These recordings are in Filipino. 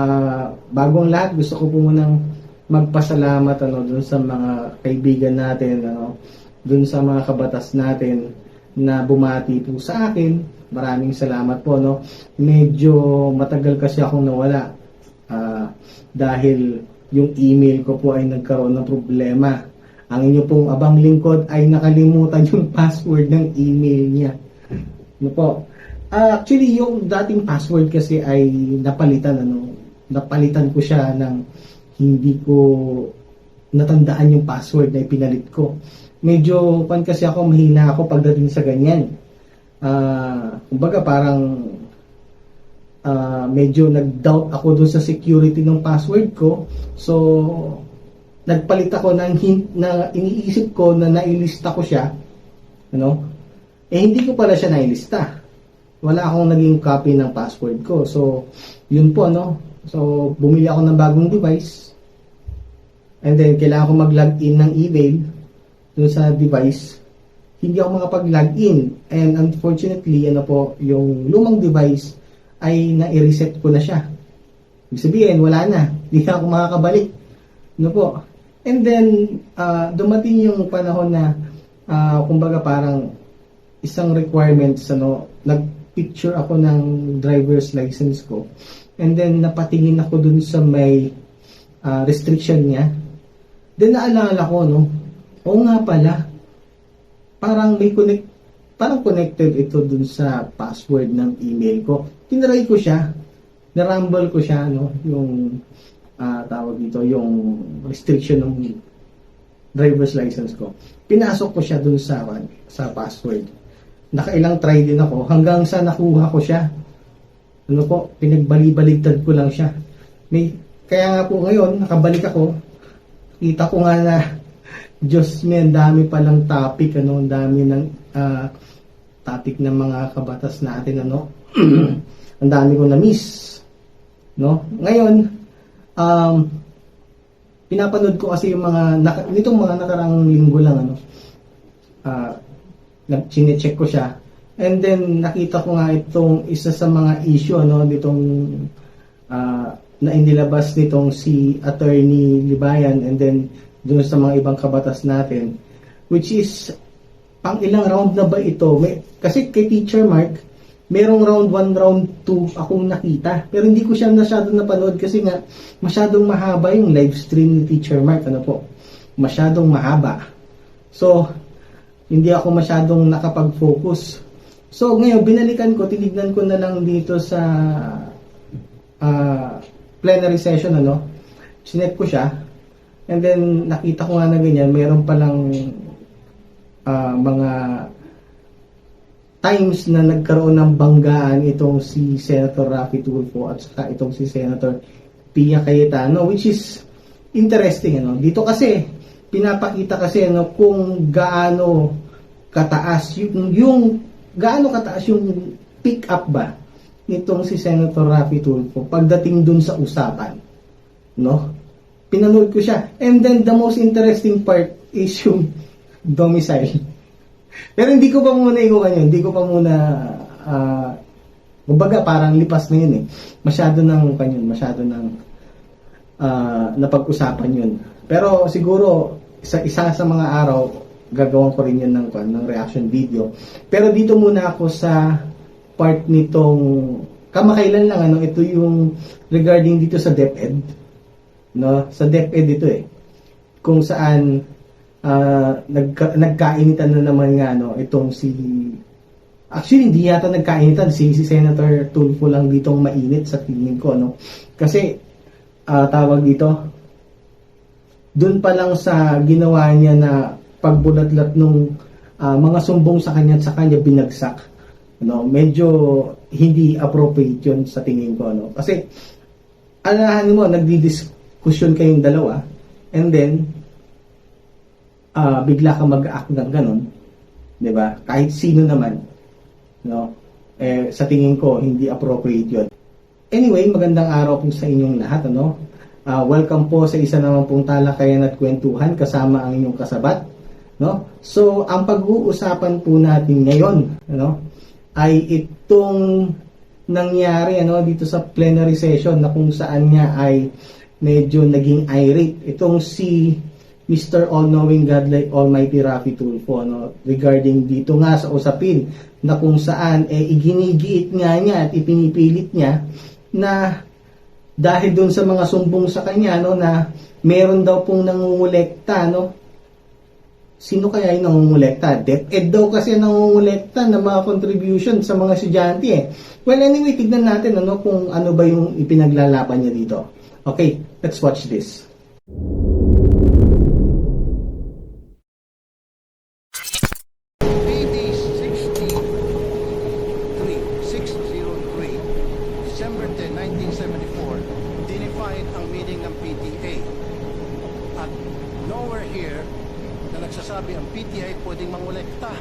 ah, bagong lahat, gusto ko po munang magpasalamat ano dun sa mga kaibigan natin ano dun sa mga kabatas natin na bumati po sa akin. Maraming salamat po no medyo matagal kasi akong nawala Ah, dahil yung email ko po ay nagkaroon ng problema. Ang inyo pong abang lingkod ay nakalimutan yung password ng email niya. Ano po? Ah, actually yung dating password kasi ay napalitan ano napalitan ko siya ng hindi ko natandaan yung password na ipinalit ko. Medyo pan kasi ako mahina ako pagdating sa ganyan. Ah, kumbaga parang ah, medyo nag-doubt ako doon sa security ng password ko. So nagpalit ako ng hint na iniisip ko na nailista ko siya. Ano? Eh hindi ko pala siya nailista. Wala akong naging copy ng password ko. So yun po ano. So bumili ako ng bagong device. And then, kailangan ko mag-login ng email dun sa device. Hindi ako makapag-login. And unfortunately, ano po, yung lumang device ay na-reset ko na siya. Ibig sabihin, wala na. Hindi na ako makakabalik. Ano po? And then, ah, dumating yung panahon na, ah, kumbaga parang isang requirements, ano, nag-picture ako ng driver's license ko. And then, napatingin ako dun sa may ah, restriction niya. Then naalala ko, no? Oo nga pala. Parang may connect, parang connected ito dun sa password ng email ko. Tinry ko siya. Narumble ko siya, no? Yung ah, tawag dito, yung restriction ng driver's license ko. Pinasok ko siya dun sa, sa password. Nakailang try din ako hanggang sa nakuha ko siya. Ano po, pinagbali-baligtad ko lang siya. May, kaya nga po ngayon, nakabalik ako, kita ko nga na Diyos me, ang dami palang topic, ano, ang dami ng ah, topic ng mga kabatas natin, ano. ang dami ko na-miss. No? Ngayon, um, pinapanood ko kasi yung mga, nitong mga nakarang linggo lang, ano, ah, nag check ko siya. And then, nakita ko nga itong isa sa mga issue, ano, nitong ah, na inilabas nitong si Attorney Libayan and then doon sa mga ibang kabatas natin which is pang ilang round na ba ito? May, kasi kay Teacher Mark merong round 1, round 2 akong nakita. Pero hindi ko siya masyadong napanood kasi nga masyadong mahaba yung live stream ni Teacher Mark ano po? Masyadong mahaba. So hindi ako masyadong nakapag-focus so ngayon binalikan ko tinignan ko na lang dito sa ah, plenary session ano? Sinet ko siya. And then nakita ko nga na ganyan mayroon palang ah, mga times na nagkaroon ng banggaan itong si Senator Rafi Tulfo at saka itong si Senator Pia Cayetano which is interesting ano? Dito kasi pinapakita kasi ano kung gaano kataas yung, yung gaano kataas yung pick up ba nitong si Senator Rafi Tulfo pagdating dun sa usapan. No? Pinanood ko siya. And then the most interesting part is yung domicile. Pero hindi ko pa muna ikukan yun. Hindi ko pa muna ah kumbaga parang lipas na yun eh. Masyado nang kanyon, masyado nang ah, napag-usapan yun. Pero siguro isa isa sa mga araw gagawin ko rin yun ng, ng reaction video. Pero dito muna ako sa part nitong kamakailan lang ano ito yung regarding dito sa DepEd no? Sa DepEd ito eh. Kung saan ah, nagka, nagkainitan na naman nga no itong si actually hindi yata nagkainitan. Si, si Senator Tulfo lang ditong mainit sa tingin ko no kasi ah, tawag dito doon pa lang sa ginawa niya na pagbulatlat nung ah, mga sumbong sa kanya at sa kanya binagsak. No medyo hindi appropriate yun sa tingin ko no kasi alahan mo nagdi-discussion kayong dalawa and then ah, bigla ka mag-act ng ganun 'di ba? Kahit sino naman no? Eh sa tingin ko hindi appropriate yun. Anyway magandang araw po sa inyong lahat ano? Ah, welcome po sa isa naman pong talakayan at kwentuhan kasama ang inyong kasabat no so ang pag-uusapan po natin ngayon ano ay itong nangyari ano dito sa plenary session na kung saan nga ay medyo naging irate itong si Mr. All-Knowing God like Almighty Rafi Tulfo no regarding dito nga sa usapin na kung saan eh iginigiit nga niya at ipinipilit niya na dahil doon sa mga sumbong sa kanya no na meron daw pong nangungulekta no Sino kaya yung nangungulekta? DepEd daw kasi ang nangungulekta ng mga contribution sa mga estudyante eh. Well, anyway, tignan natin ano, kung ano ba yung ipinaglalaban niya dito. Okay, let's watch this. PD 603, 603, December 10, 1974, dinified ang meaning ng PTA. At nowhere here na nagsasabi ang PTA pwedeng mangolekta.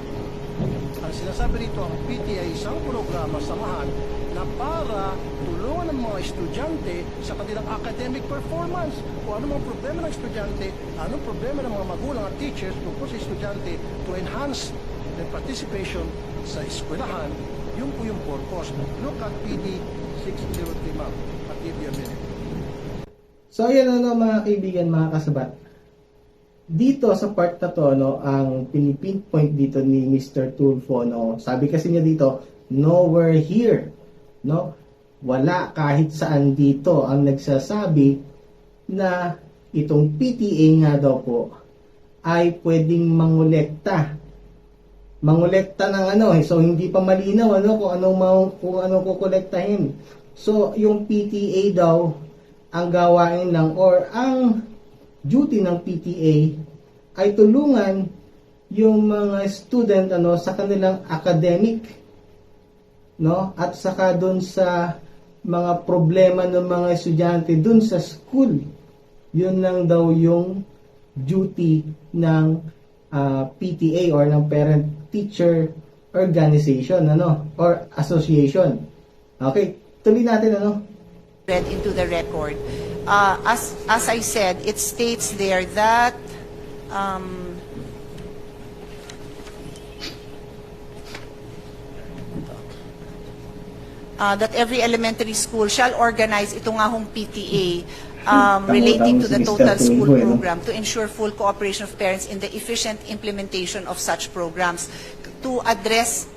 Ang sinasabi rito, ang PTA ay isang programa samahan na para tulungan ng mga estudyante sa kanilang academic performance. Kung ano mga problema ng estudyante, anong problema ng mga magulang at teachers tungkol sa estudyante to enhance their participation sa eskwelahan, yun po yung purpose. Look at PD 603, ma'am. I'll give you a minute. So, ayan ano mga kaibigan, mga kasabat. Dito sa part na to, no, ang pinipinpoint dito ni Mr. Tulfo, no, sabi kasi niya dito, nowhere here, no, wala kahit saan dito ang nagsasabi na itong PTA nga daw po ay pwedeng mangolekta. Mangolekta ng ano eh, so hindi pa malinaw ano kung anong kung anong kukolektahin. So yung PTA daw ang gawain lang or ang duty ng PTA ay tulungan yung mga student ano sa kanilang academic no? At saka doon sa mga problema ng mga estudyante doon sa school. Yun lang daw yung duty ng ah, PTA or ng parent teacher organization ano or association. Okay tuloy natin ano read into the record. Uh, as, as I said, it states there that um, uh, that every elementary school shall organize ito nga hong PTA um, Tama, relating to the total school program to ensure full cooperation of parents in the efficient implementation of such programs. To address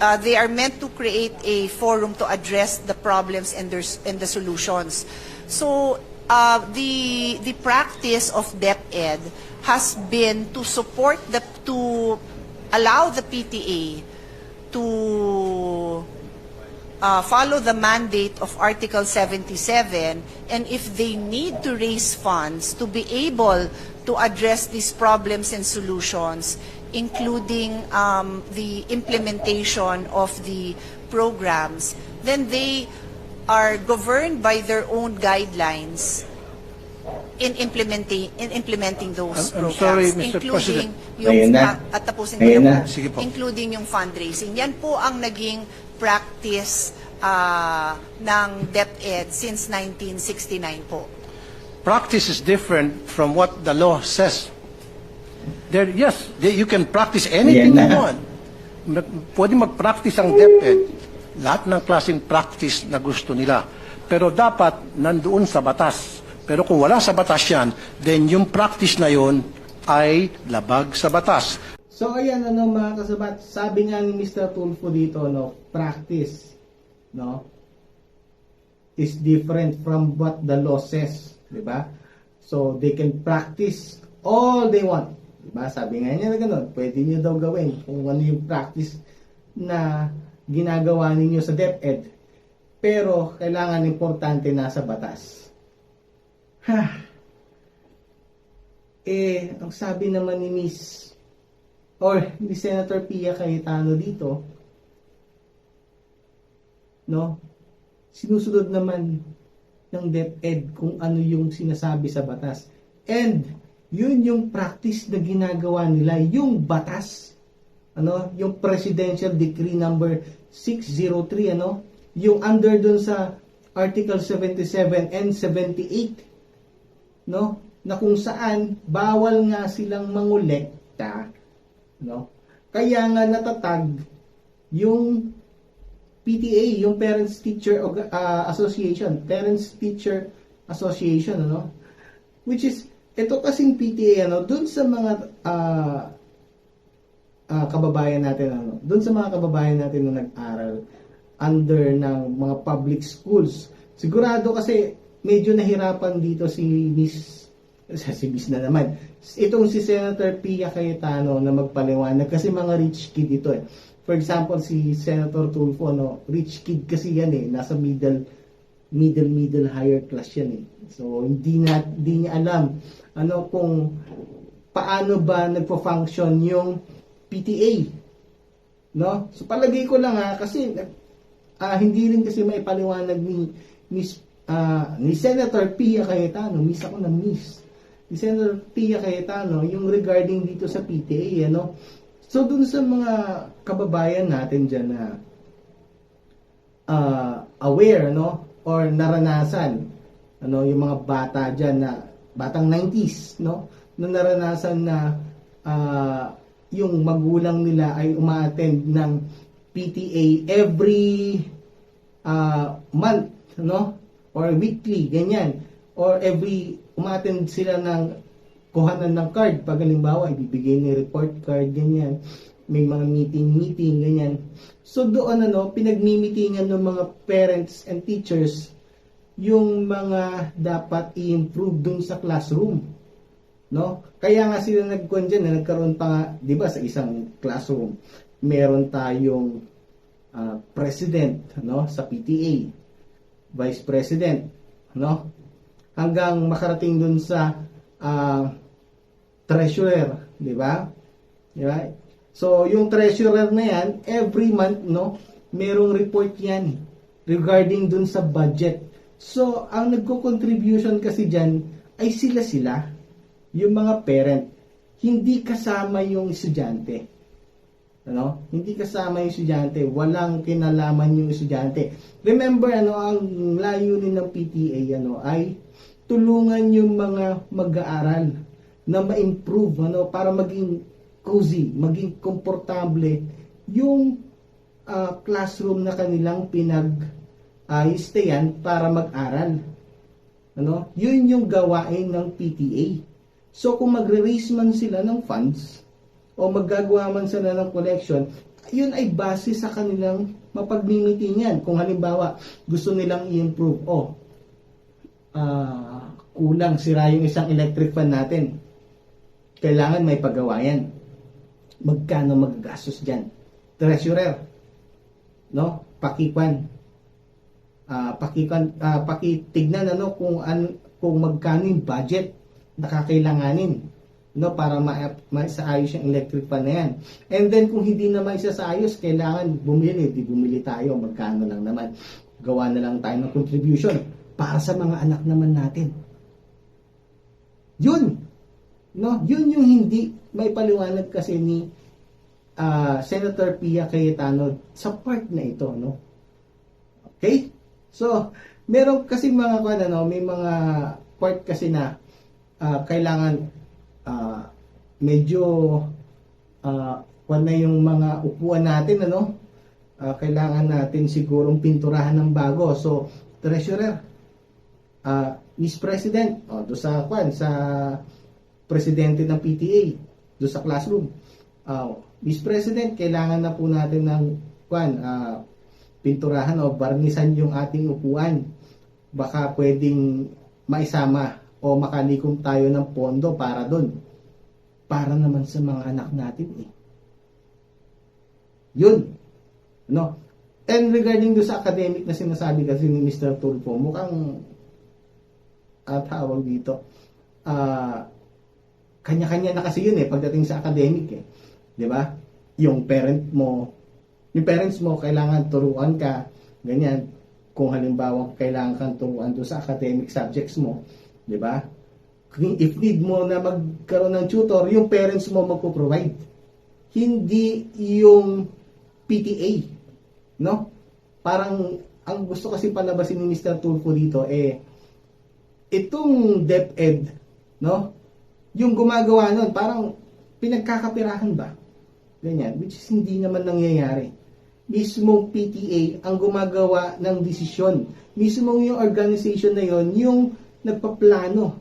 uh, they are meant to create a forum to address the problems and, their, and the solutions. So uh, the the practice of DepEd has been to support the to allow the PTA to uh, follow the mandate of Article 77 and if they need to raise funds to be able to address these problems and solutions, including um, the implementation of the programs, then they are governed by their own guidelines in implementing in implementing those I'm- I'm programs, sorry, Mr. including President. yung Ayun na. at tapusin ko na po Sige po. including yung fundraising. Yan po ang naging practice ah, ng DepEd since 1969 po. practice is different from what the law says. There, yes, there- you can practice anything Yan you want. Mag- Pwede mag-practice ang DepEd. Lahat ng klaseng practice na gusto nila. Pero dapat nandoon sa batas. Pero kung wala sa batas yan, then yung practice na yun ay labag sa batas. So ayan ano mga kasabat, sabi nga ni Mr. Tulfo dito no, practice no is different from what the law says, 'di ba? So they can practice all they want. 'Di ba? Sabi nga niya na gano'n, pwede niyo daw gawin kung ano yung practice na ginagawa ninyo sa DepEd. Pero kailangan importante nasa batas. Ha. Eh, ang sabi naman ni Miss or ni Senator Pia Cayetano dito, no, sinusunod naman ng DepEd kung ano yung sinasabi sa batas. And, yun yung practice na ginagawa nila, yung batas, ano, yung Presidential Decree number 603, ano, yung under dun sa Article 77 and 78, no, na kung saan bawal nga silang mangolekta, no? Kaya nga natatag yung PTA, yung Parents Teacher ah, Association, Parents Teacher Association, ano? Which is, ito kasing PTA, ano, dun sa mga ah, ah, kababayan natin, ano, dun sa mga kababayan natin na nag-aral under ng mga public schools. Sigurado kasi medyo nahirapan dito si Miss si Miss na naman. Itong si Senator Pia Cayetano na magpaliwanag kasi mga rich kid ito eh. For example, si Senator Tulfo, no, rich kid kasi yan eh, nasa middle middle middle higher class yan eh. So hindi na hindi niya alam ano kung paano ba nagpo-function yung PTA. No? So palagay ko lang ha kasi ah, hindi rin kasi maipaliwanag ni Miss ah, ni Senator Pia Cayetano, miss ako ng miss. Ni Senator Pia Cayetano yung regarding dito sa PTA ano. So dun sa mga kababayan natin diyan na ah, aware no or naranasan ano yung mga bata diyan na batang 90s no? Na naranasan na ah, yung magulang nila ay umaattend ng PTA every ah, month no? Or weekly ganyan. Or every umaattend sila ng kuhanan ng card. Pag halimbawa ibibigay ni report card ganyan. May mga meeting meeting ganyan. So doon ano pinagmimitingan ng mga parents and teachers yung mga dapat i-improve dun sa classroom no? Kaya nga sila nagkuhan dyan na nagkaroon pa nga di ba sa isang classroom meron tayong ah, president no? Sa PTA vice president no? Hanggang makarating dun sa ah, treasurer di ba? Di ba? So yung treasurer na yan every month no? Merong report yan regarding dun sa budget so ang nagko-contribution kasi dyan ay sila sila yung mga parent. Hindi kasama yung estudyante. Ano? Hindi kasama yung estudyante. Walang kinalaman yung estudyante. Remember ano ang layunin ng PTA ano ay tulungan yung mga mag-aaral na ma-improve ano para maging cozy maging komportable yung ah, classroom na kanilang pinag uh, stayan para mag-aral ano yun yung gawain ng PTA So kung magre-raise man sila ng funds o maggagawa man sila ng collection, yun ay base sa kanilang mapagmimitingan. Kung halimbawa gusto nilang i-improve, oh, ah, kulang sira yung isang electric fan natin. Kailangan may pagawa yan. Magkano magagastos dyan? Treasurer, no? Pakikwan. Ah, pakikwan, ah, pakitignan ano kung an, kung magkano yung budget na kakailanganin no para ma maisaayos yung electric fan na yan. And then kung hindi na maisaayos, kailangan bumili, di bumili tayo, magkano lang naman. Gawa na lang tayo ng contribution para sa mga anak naman natin. Yun. No, yun yung hindi may paliwanag kasi ni ah, Senator Pia Cayetano sa part na ito, no. Okay? So, meron kasi mga kwan, ano, may mga part kasi na ah, kailangan ah, medyo ah, kwan na yung mga upuan natin ano? Ah, kailangan natin sigurong pinturahan ng bago. So treasurer ah, Miss President oh, do sa kwan sa presidente ng PTA do sa classroom. Ah, Miss President kailangan na po natin ng kwan ah, pinturahan o barnisan yung ating upuan baka pwedeng maisama o makalikom tayo ng pondo para doon. Para naman sa mga anak natin eh. Yun. No? And regarding do sa academic na sinasabi kasi ni Mr. Tulfo, mukhang at tawag dito, ah kanya-kanya na kasi yun eh pagdating sa academic eh. ba? Yung parent mo, yung parents mo kailangan turuan ka, ganyan. Kung halimbawa kailangan kang turuan do sa academic subjects mo, 'di ba? If need mo na magkaroon ng tutor, yung parents mo magpo-provide. Hindi yung PTA, no? Parang ang gusto kasi palabasin ni Mr. Tulfo dito eh itong DepEd, no? Yung gumagawa nun, parang pinagkakapirahan ba? Ganyan, which is hindi naman nangyayari. Mismong PTA ang gumagawa ng desisyon. Mismong yung organization na yon yung nagpaplano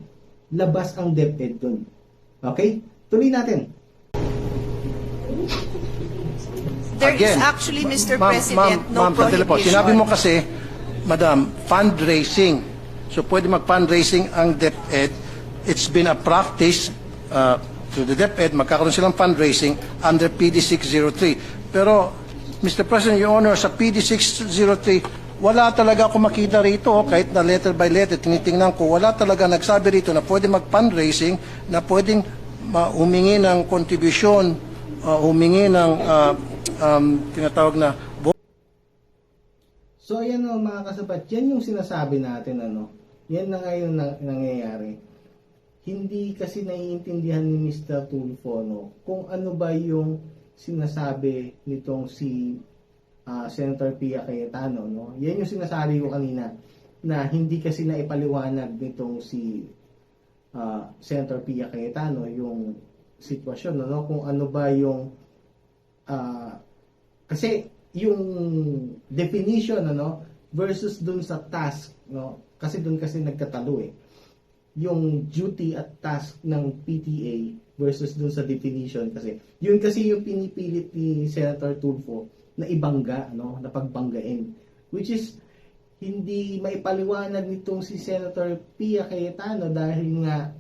labas ang DepEd dun. Okay? Tuloy natin. There is Again, actually, Mr. ma'am- President, ma'am- no ma'am, sandali po. prohibition. Sinabi mo kasi, Madam, fundraising. So pwede mag-fundraising ang DepEd. It's been a practice uh, to the DepEd, magkakaroon silang fundraising under PD 603. Pero, Mr. President, Your Honor, sa PD 603, wala talaga ako makita rito, kahit na letter by letter, tinitingnan ko, wala talaga nagsabi rito na pwede mag-fundraising, na pwedeng humingi ng kontribusyon, uh, humingi ng uh, um, tinatawag na So ayan o mga kasabat, yan yung sinasabi natin ano. Yan na ngayon na, nangyayari. Hindi kasi naiintindihan ni Mr. Tulfo no, kung ano ba yung sinasabi nitong si ah, Senator Pia Cayetano no. Yan yung sinasabi ko kanina na hindi kasi na ipaliwanag nitong si ah, Senator Pia Cayetano yung sitwasyon no, kung ano ba yung ah, kasi yung definition ano versus dun sa task no? Kasi dun kasi nagkatalo eh. Yung duty at task ng PTA versus dun sa definition kasi yun kasi yung pinipilit ni Senator Tulfo na ibangga no na pagbanggain which is hindi maipaliwanag nitong si Senator Pia Cayetano dahil nga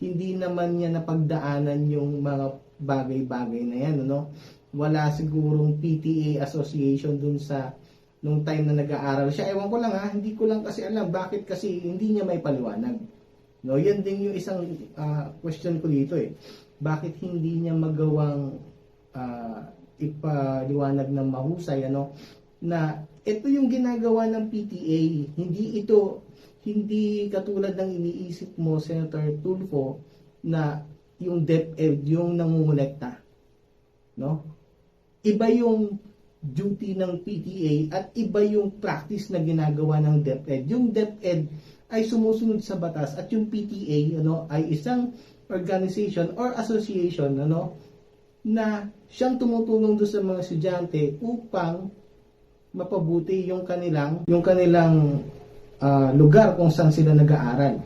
hindi naman niya napagdaanan yung mga bagay-bagay na yan no wala sigurong PTA association dun sa nung time na nag-aaral siya. Ewan ko lang ha, hindi ko lang kasi alam bakit kasi hindi niya may paliwanag. No, yan din yung isang ah, question ko dito eh. Bakit hindi niya magawang ah, ipaliwanag ng mahusay ano na ito yung ginagawa ng PTA, hindi ito hindi katulad ng iniisip mo Senator Tulfo na yung DepEd yung nangungulekta. No? iba yung duty ng PTA at iba yung practice na ginagawa ng DepEd. Yung DepEd ay sumusunod sa batas at yung PTA ano ay isang organization or association ano na siyang tumutulong doon sa mga estudyante upang mapabuti yung kanilang yung kanilang ah, lugar kung saan sila nag-aaral.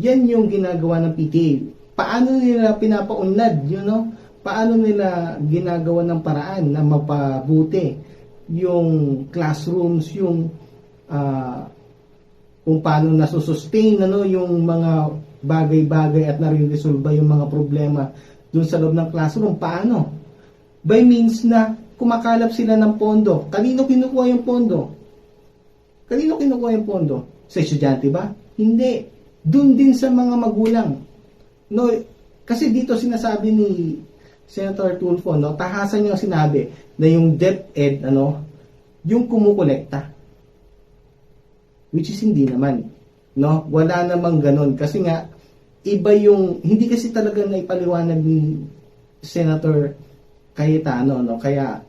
Yan yung ginagawa ng PTA. Paano nila pinapaunlad, you know? Paano nila ginagawa ng paraan na mapabuti yung classrooms, yung ah, kung paano nasusustain ano, yung mga bagay-bagay at nare-resolve yung mga problema dun sa loob ng classroom. Paano? By means na kumakalap sila ng pondo. Kanino kinukuha yung pondo? Kanino kinukuha yung pondo? Sa estudyante ba? Hindi. Doon din sa mga magulang. No, kasi dito sinasabi ni Senator Tulfo, no, tahasan niya sinabi na yung DepEd, ano, yung kumukolekta. Which is hindi naman. No? Wala namang ganon. Kasi nga, iba yung, hindi kasi talaga naipaliwanag ni Senator Cayetano, no? Kaya,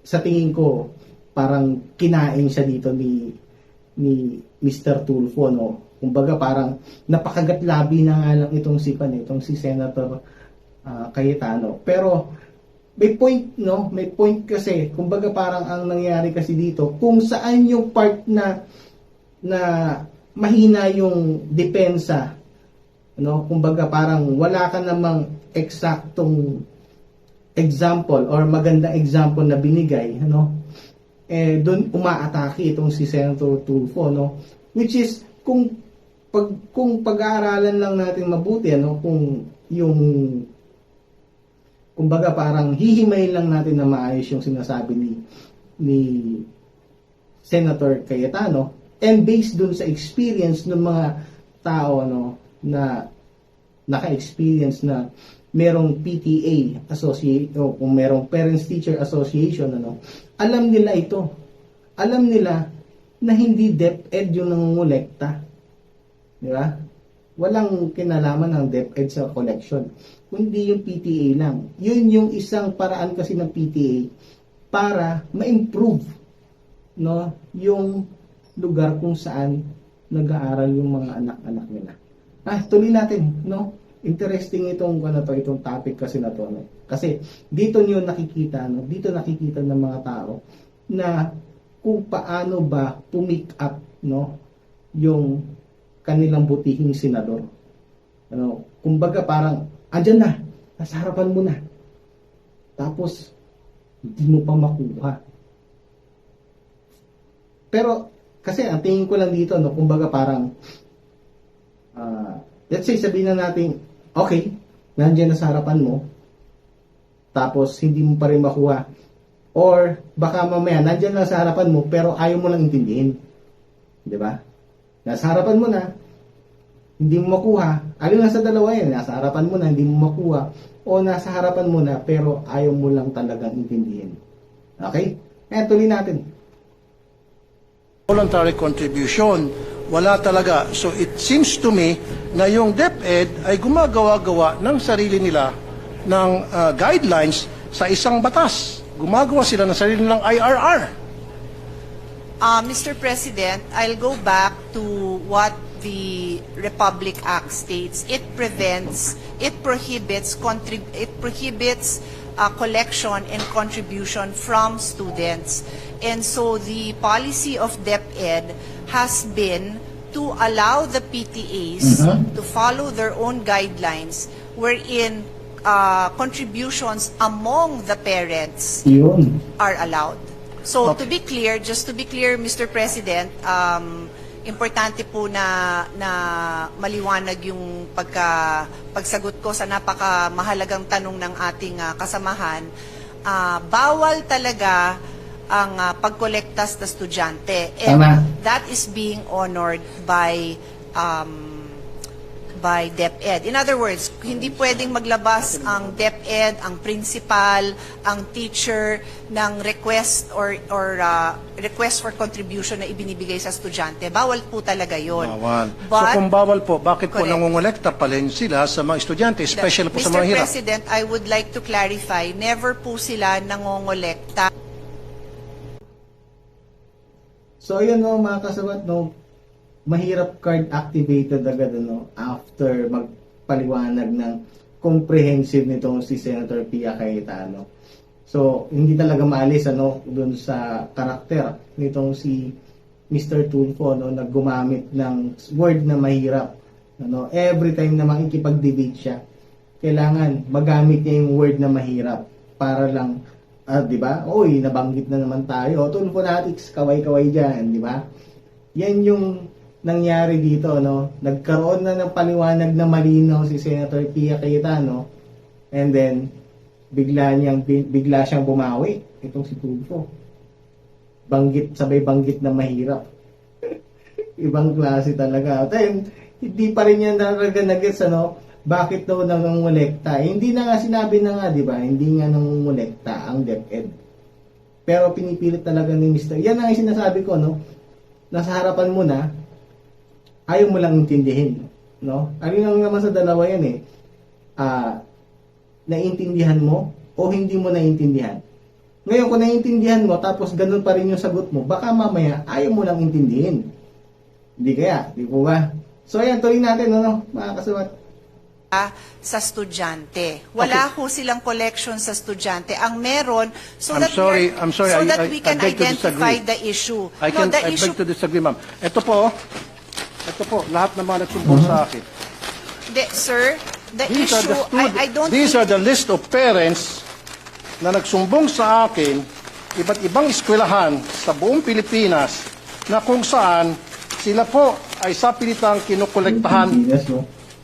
sa tingin ko, parang kinain siya dito ni ni Mr. Tulfo, no? Kumbaga parang napakagatlabi na nga lang itong si Pan, itong si Senator ah, Cayetano. Pero may point, no? May point kasi, kumbaga parang ang nangyari kasi dito, kung saan yung part na na mahina yung depensa, no? Kumbaga parang wala ka namang eksaktong example or magandang example na binigay, ano? Eh doon umaatake itong si Senator Tulfo, no? Which is kung pag kung pag-aaralan lang natin mabuti, ano, kung yung kumbaga parang hihimayin lang natin na maayos yung sinasabi ni ni Senator Cayetano and based dun sa experience ng mga tao no na naka-experience na merong PTA associate o kung merong Parents Teacher Association ano alam nila ito. Alam nila na hindi DepEd yung nangungulekta. Di ba? Walang kinalaman ng DepEd sa collection kundi yung PTA lang. Yun yung isang paraan kasi ng PTA para ma-improve no yung lugar kung saan nag-aaral yung mga anak-anak nila. Ah, tuloy natin, no? Interesting itong ano to, itong topic kasi na to, no? Kasi dito niyo nakikita, no? Dito nakikita ng mga tao na kung paano ba pumick up no yung kanilang butihing senador. Ano, kumbaga parang andyan na, nasa harapan mo na. Tapos hindi mo pa makuha. Pero kasi ang tingin ko lang dito no, kumbaga parang ah, let's say sabihin na natin okay, nandiyan na sa harapan mo. Tapos hindi mo pa rin makuha. Or baka mamaya nandiyan lang sa harapan mo pero ayaw mo lang intindihin. 'Di ba? Nasa harapan mo na, hindi mo makuha. Alin lang sa dalawa yan, nasa harapan mo na, hindi mo makuha. O nasa harapan mo na, pero ayaw mo lang talagang intindihin. Okay? Kaya tuloy natin. Voluntary contribution. Wala talaga. So it seems to me na yung DepEd ay gumagawa-gawa ng sarili nila ng uh, guidelines sa isang batas. Gumagawa sila ng sarili nilang IRR. Uh, Mr. President, I'll go back to what the Republic Act states. It prevents, it prohibits, it prohibits uh, collection and contribution from students. And so the policy of DepEd has been to allow the PTAs Mhm. to follow their own guidelines wherein uh, contributions among the parents Yun. are allowed. So Okay. to be clear, just to be clear, Mr. President, um, importante po na na maliwanag yung pagka pagsagot ko sa napaka mahalagang tanong ng ating ah, kasamahan. Ah, bawal talaga ang ah, pagkolekta sa estudyante. And Tama. that is being honored by um, by DepEd. In other words, hindi pwedeng maglabas ang DepEd, ang principal, ang teacher ng request or or uh, request for contribution na ibinibigay sa estudyante. Bawal po talaga 'yon. Bawal. so But kung bawal po, bakit po Correct. nangongolekta pa rin sila sa mga estudyante, especially po sa Mr. mga hirap? President, I would like to clarify, never po sila nangongolekta So ayun no mga kasabat no, mahirap card activated agad no after magpaliwanag ng comprehensive nitong si Senator Pia Cayetano. So hindi talaga maalis ano dun sa karakter nitong si Mr. Tulfo no na gumamit ng word na mahirap ano every time na makikipag-debate siya kailangan magamit niya yung word na mahirap para lang ah, 'di ba? Oy, nabanggit na naman tayo. Tulfonatics, kaway-kaway diyan, 'di ba? Yan yung nangyari dito, no? Nagkaroon na ng paliwanag na malinaw si Senator Pia Cayetano and then bigla niyang bigla siyang bumawi itong si Tulfo. Banggit sabay banggit na mahirap. Ibang klase talaga. Then, hindi pa rin yan talaga nagets ano, bakit daw nangungulekta? Eh, hindi na nga sinabi na nga, di ba? Hindi nga nangungulekta ang DepEd. Pero pinipilit talaga ni Mr. Yan ang sinasabi ko, no? Nasa harapan mo na, ayaw mo lang intindihin, no? Alin lang naman sa dalawa yan eh. Ah, naiintindihan mo o hindi mo naiintindihan. Ngayon, kung naiintindihan mo, tapos ganun pa rin yung sagot mo, baka mamaya ayaw mo lang intindihin. Hindi kaya, di po ba? So, ayan, tuloy natin, ano, mga kasubat. sa estudyante. Wala ho silang collection sa estudyante. Ang meron so I'm that sorry, I'm sorry, so I- that I- we I can identify disagree. the issue. I can no, the I issue beg to disagree, ma'am. Ito po, ito po, lahat ng mga nagsumbong sa akin. the, sir, the These are issue the stud- I, I don't These think- are the list of parents na nagsumbong sa akin iba't ibang eskwelahan sa buong Pilipinas na kung saan sila po ay sa pilitang kinukolektahan no?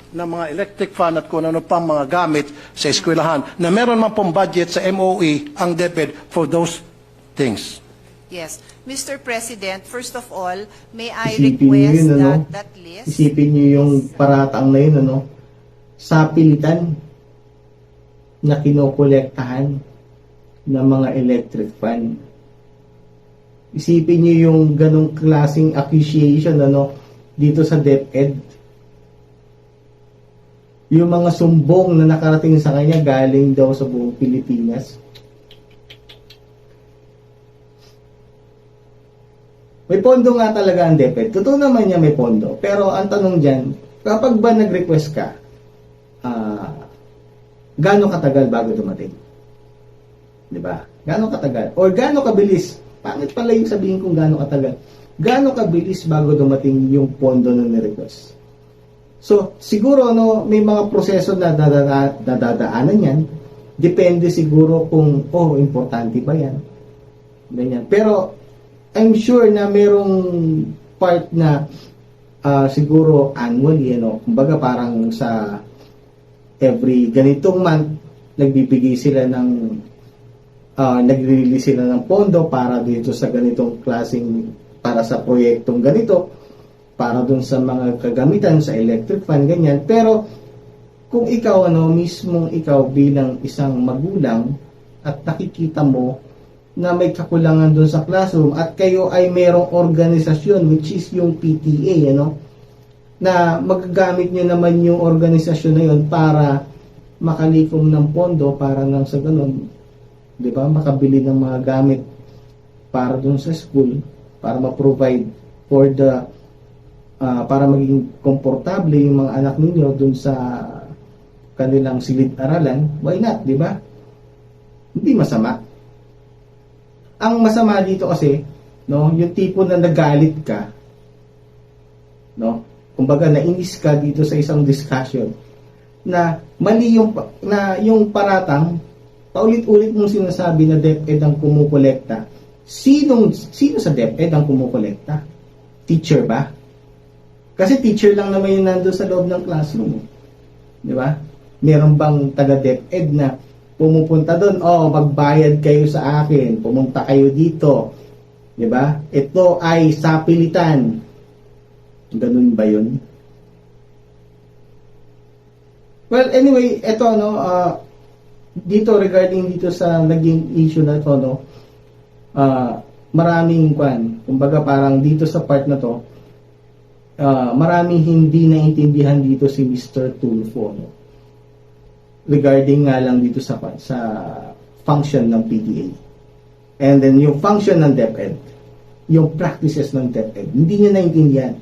ng mga electric fan at kung ano pang mga gamit sa eskwelahan na meron man pong budget sa MOE ang DepEd for those things. Yes. Mr. President, first of all, may I Isipin request yun, ano? that that list Isipin niyo yung paratang na yun, ano? Sa pilitan na kinokolektahan ng mga electric fan. Isipin niyo yung ganong klaseng accusation, ano, dito sa DepEd. Yung mga sumbong na nakarating sa kanya galing daw sa buong Pilipinas. May pondo nga talaga ang DepEd. Totoo naman niya may pondo. Pero ang tanong dyan, kapag ba nag-request ka, ah, gaano katagal bago dumating? Di ba? Gaano katagal? Or gaano kabilis Pangit pala yung sabihin kung gaano katagal. Gaano kabilis bago dumating yung pondo na ni-request. So, siguro no, may mga proseso na dadada- dadadaanan yan. Depende siguro kung, oh, importante ba yan? Ganyan. Pero, I'm sure na merong part na ah, siguro annually, ano, kumbaga parang sa every ganitong month, nagbibigay sila ng uh, nagre-release sila ng pondo para dito sa ganitong klaseng para sa proyektong ganito para dun sa mga kagamitan sa electric fan ganyan. Pero kung ikaw ano mismong ikaw bilang isang magulang at nakikita mo na may kakulangan dun sa classroom at kayo ay merong organisasyon which is yung PTA ano? Na magagamit nyo naman yung organisasyon na yun para makalikom ng pondo para nang sa ganun. 'di ba? Makabili ng mga gamit para dun sa school para ma-provide for the ah, para maging komportable yung mga anak ninyo dun sa kanilang silid-aralan. Why not 'di ba? Hindi masama ang masama dito kasi no yung tipo na nagalit ka no kumbaga nainis ka dito sa isang discussion na mali yung na yung paratang paulit-ulit mong sinasabi na DepEd ang kumukolekta. Sinong sino sa DepEd ang kumukolekta? Teacher ba? Kasi teacher lang naman yung nandoon sa loob ng classroom. Di ba? Meron bang taga DepEd na pumupunta doon, oh, magbayad kayo sa akin, pumunta kayo dito. Di ba? Ito ay sapilitan. Ganun ba yun? Well, anyway, ito ano, ah, dito regarding dito sa naging issue na to, no, ah, maraming kwan, kumbaga parang dito sa part na to, ah, maraming hindi naintindihan dito si Mr. Tulfo, no, regarding nga lang dito sa sa function ng PDA. And then yung function ng DepEd, yung practices ng DepEd, hindi niya naintindihan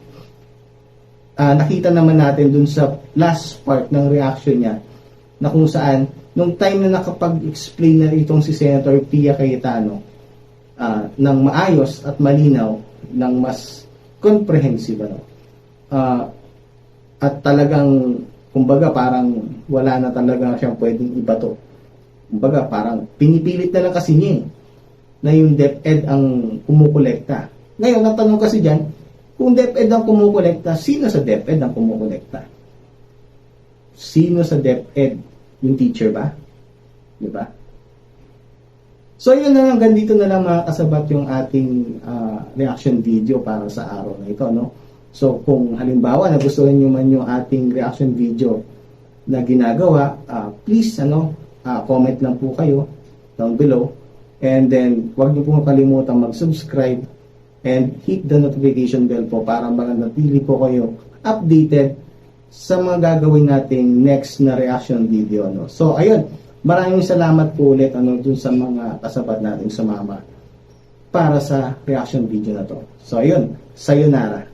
ah, nakita naman natin dun sa last part ng reaction niya na kung saan nung time na nakapag-explain na itong si Senator Pia Cayetano ah, ng maayos at malinaw ng mas comprehensive ano Ah, at talagang kumbaga parang wala na talaga siyang pwedeng ibato kumbaga parang pinipilit na lang kasi niya eh, na yung DepEd ang kumukolekta ngayon ang tanong kasi dyan kung DepEd ang kumukolekta, sino sa DepEd ang kumukolekta? Sino sa DepEd? Yung teacher ba? Di ba? So, yun na lang. Ganito na lang mga kasabat yung ating ah, reaction video para sa araw na ito. No? So, kung halimbawa nagustuhan nyo man yung ating reaction video na ginagawa, ah, please ano, ah, comment lang po kayo down below. And then, huwag niyo po kalimutan mag-subscribe and hit the notification bell po para manatili po kayo updated sa mga gagawin nating next na reaction video. No? So, ayun. Maraming salamat po ulit ano, dun sa mga kasabat nating sumama para sa reaction video na to. So, ayun. Sayonara.